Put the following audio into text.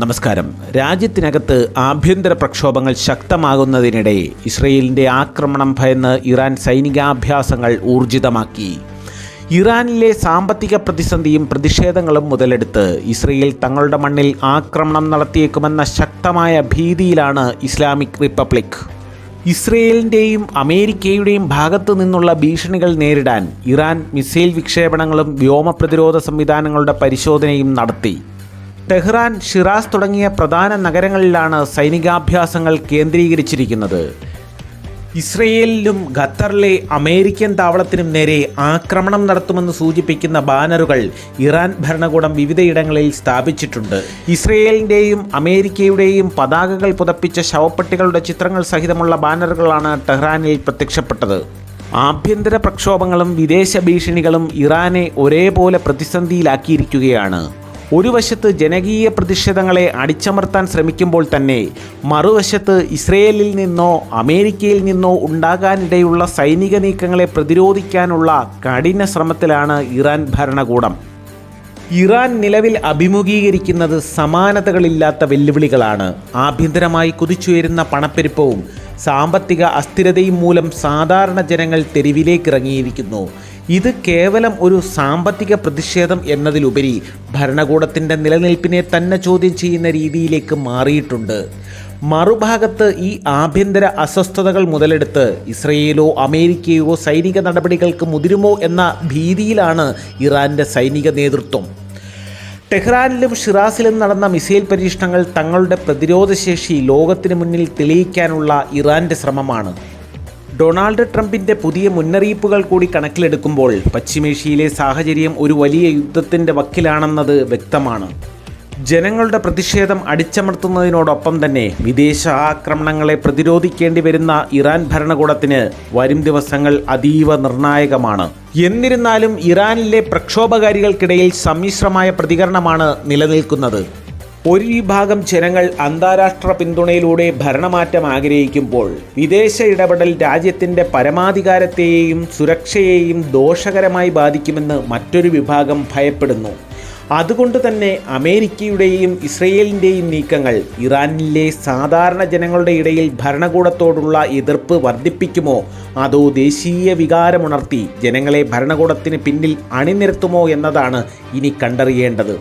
നമസ്കാരം. രാജ്യത്തിനകത്ത് ആഭ്യന്തര പ്രക്ഷോഭങ്ങൾ ശക്തമാകുന്നതിനിടെ ഇസ്രയേലിന്റെ ആക്രമണം ഭയന്ന് ഇറാൻ സൈനികാഭ്യാസങ്ങൾ ഊർജിതമാക്കി. ഇറാനിലെ സാമ്പത്തിക പ്രതിസന്ധിയും പ്രതിഷേധങ്ങളും മുതലെടുത്ത് ഇസ്രയേൽ തങ്ങളുടെ മണ്ണിൽ ആക്രമണം നടത്തിയേക്കുമെന്ന ശക്തമായ ഭീതിയിലാണ് ഇസ്ലാമിക് റിപ്പബ്ലിക്. ഇസ്രയേലിന്റെയും അമേരിക്കയുടെയും ഭാഗത്തു നിന്നുള്ള ഭീഷണികൾ നേരിടാൻ ഇറാൻ മിസൈൽ വിക്ഷേപണങ്ങളും വ്യോമ പ്രതിരോധ സംവിധാനങ്ങളുടെ പരിശോധനയും നടത്തി. ടെഹ്റാൻ ഷിറാസ് തുടങ്ങിയ പ്രധാന നഗരങ്ങളിലാണ് സൈനികാഭ്യാസങ്ങൾ കേന്ദ്രീകരിച്ചിരിക്കുന്നത്. ഇസ്രയേലിലും ഖത്തറിലെ അമേരിക്കൻ താവളത്തിനും നേരെ ആക്രമണം നടത്തുമെന്ന് സൂചിപ്പിക്കുന്ന ബാനറുകൾ ഇറാൻ ഭരണകൂടം വിവിധയിടങ്ങളിൽ സ്ഥാപിച്ചിട്ടുണ്ട്. ഇസ്രയേലിന്റെയും അമേരിക്കയുടെയും പതാകകൾ പുതപ്പിച്ച ശവപ്പെട്ടികളുടെ ചിത്രങ്ങൾ സഹിതമുള്ള ബാനറുകളാണ് ടെഹ്റാനിൽ പ്രത്യക്ഷപ്പെട്ടത്. ആഭ്യന്തര പ്രക്ഷോഭങ്ങളും വിദേശ ഭീഷണികളും ഇറാനെ ഒരേപോലെ പ്രതിസന്ധിയിലാക്കിയിരിക്കുകയാണ്. ഒരു വശത്ത് ജനകീയ പ്രതിഷേധങ്ങളെ അടിച്ചമർത്താൻ ശ്രമിക്കുമ്പോൾ തന്നെ മറുവശത്ത് ഇസ്രയേലിൽ നിന്നോ അമേരിക്കയിൽ നിന്നോ ഉണ്ടാകാനിടയുള്ള സൈനിക നീക്കങ്ങളെ പ്രതിരോധിക്കാനുള്ള കഠിന ശ്രമത്തിലാണ് ഇറാൻ ഭരണകൂടം. ഇറാൻ നിലവിൽ അഭിമുഖീകരിക്കുന്നത് സമാനതകളില്ലാത്ത വെല്ലുവിളികളാണ്. ആഭ്യന്തരമായി കുതിച്ചുയരുന്ന പണപ്പെരുപ്പവും സാമ്പത്തിക അസ്ഥിരതയും മൂലം സാധാരണ ജനങ്ങൾ തെരുവിലേക്കിറങ്ങിയിരിക്കുന്നു. ഇത് കേവലം ഒരു സാമ്പത്തിക പ്രതിഷേധം എന്നതിലുപരി ഭരണകൂടത്തിന്റെ നിലനിൽപ്പിനെ തന്നെ ചോദ്യം ചെയ്യുന്ന രീതിയിലേക്ക് മാറിയിട്ടുണ്ട്. മറുഭാഗത്ത് ഈ ആഭ്യന്തര അസ്വസ്ഥതകൾ മുതലെടുത്ത് ഇസ്രയേലോ അമേരിക്കയോ സൈനിക നടപടികൾക്ക് മുതിരുമോ എന്ന ഭീതിയിലാണ് ഇറാന്റെ സൈനിക നേതൃത്വം. ടെഹ്റാനിലും ഷിറാസിലും നടന്ന മിസൈൽ പരീക്ഷണങ്ങൾ തങ്ങളുടെ പ്രതിരോധശേഷി ലോകത്തിന് മുന്നിൽ തെളിയിക്കാനുള്ള ഇറാന്റെ ശ്രമമാണ്. ഡൊണാൾഡ് ട്രംപിന്റെ പുതിയ മുന്നറിയിപ്പുകൾ കൂടി കണക്കിലെടുക്കുമ്പോൾ പശ്ചിമേഷ്യയിലെ സാഹചര്യം ഒരു വലിയ യുദ്ധത്തിന്റെ വക്കിലാണെന്നത് വ്യക്തമാണ്. ജനങ്ങളുടെ പ്രതിഷേധം അടിച്ചമർത്തുന്നതിനോടൊപ്പം തന്നെ വിദേശ ആക്രമണങ്ങളെ പ്രതിരോധിക്കേണ്ടി വരുന്ന ഇറാൻ ഭരണകൂടത്തിന് വരും ദിവസങ്ങൾ അതീവ നിർണായകമാണ്. എന്നിരുന്നാലും ഇറാനിലെ പ്രക്ഷോഭകാരികൾക്കിടയിൽ സമ്മിശ്രമായ പ്രതികരണമാണ് നിലനിൽക്കുന്നത്. ഒരു വിഭാഗം ജനങ്ങൾ അന്താരാഷ്ട്ര പിന്തുണയിലൂടെ ഭരണമാറ്റം ആഗ്രഹിക്കുമ്പോൾ വിദേശ ഇടപെടൽ രാജ്യത്തിന്റെ പരമാധികാരത്തെയും സുരക്ഷയെയും ദോഷകരമായി ബാധിക്കുമെന്ന് മറ്റൊരു വിഭാഗം ഭയപ്പെടുന്നു. അതുകൊണ്ട് തന്നെ അമേരിക്കയുടെയും ഇസ്രയേലിന്റെയും നീക്കങ്ങൾ ഇറാനിലെ സാധാരണ ജനങ്ങളുടെ ഇടയിൽ ഭരണകൂടത്തോടുള്ള എതിർപ്പ് വർദ്ധിപ്പിക്കുമോ? അതോ ദേശീയ വികാരമുണർത്തി ജനങ്ങളെ ഭരണകൂടത്തിന് പിന്നിൽ അണിനിരത്തുമോ എന്നതാണ് ഇനി കണ്ടറിയേണ്ടത്.